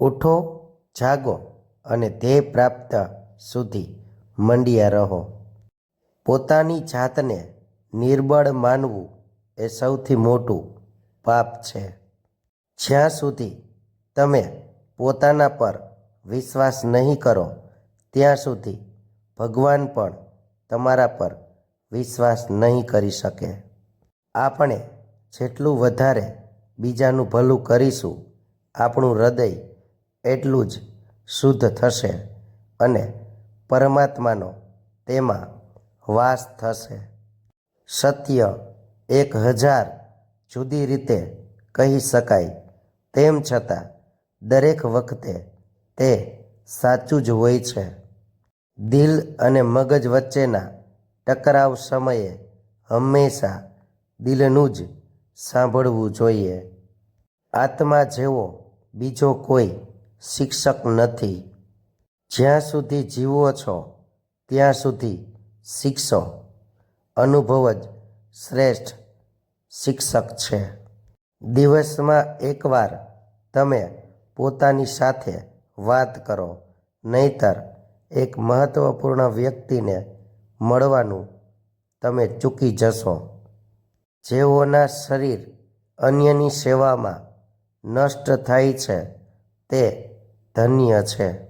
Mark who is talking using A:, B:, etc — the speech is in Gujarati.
A: ઉઠો, જાગો અને ધ્યેય પ્રાપ્ત સુધી મંડ્યા રહો. પોતાની જાતને નિર્બળ માનવું એ સૌથી મોટું પાપ છે. જ્યાં સુધી તમે પોતાના પર વિશ્વાસ નહીં કરો, ત્યાં સુધી ભગવાન પણ તમારા પર વિશ્વાસ નહીં કરી શકે. આપણે જેટલું વધારે બીજાનું ભલું કરીશું, આપણું હૃદય એટલું જ શુદ્ધ થશે અને પરમાત્માનો તેમાં વાસ થશે. સત્ય એક હજાર જુદી રીતે કહી શકાય, તેમ છતાં દરેક વખતે તે સાચું જ હોય છે. દિલ અને મગજ વચ્ચેના ટકરાવ સમયે હંમેશા દિલનું જ સાંભળવું જોઈએ. આત્મા જેવો બીજો કોઈ શિક્ષક નથી. જ્યાં સુધી જીવો છો, ત્યાં સુધી શીખશો. અનુભવ જ શ્રેષ્ઠ શિક્ષક છે. દિવસમાં એકવાર તમે પોતાની સાથે વાત કરો, નહીતર એક મહત્વપૂર્ણ વ્યક્તિને મળવાનું તમે ચૂકી જશો. જેઓના શરીર અન્યની સેવામાં નષ્ટ થાય છે, તે ધન્ય છે.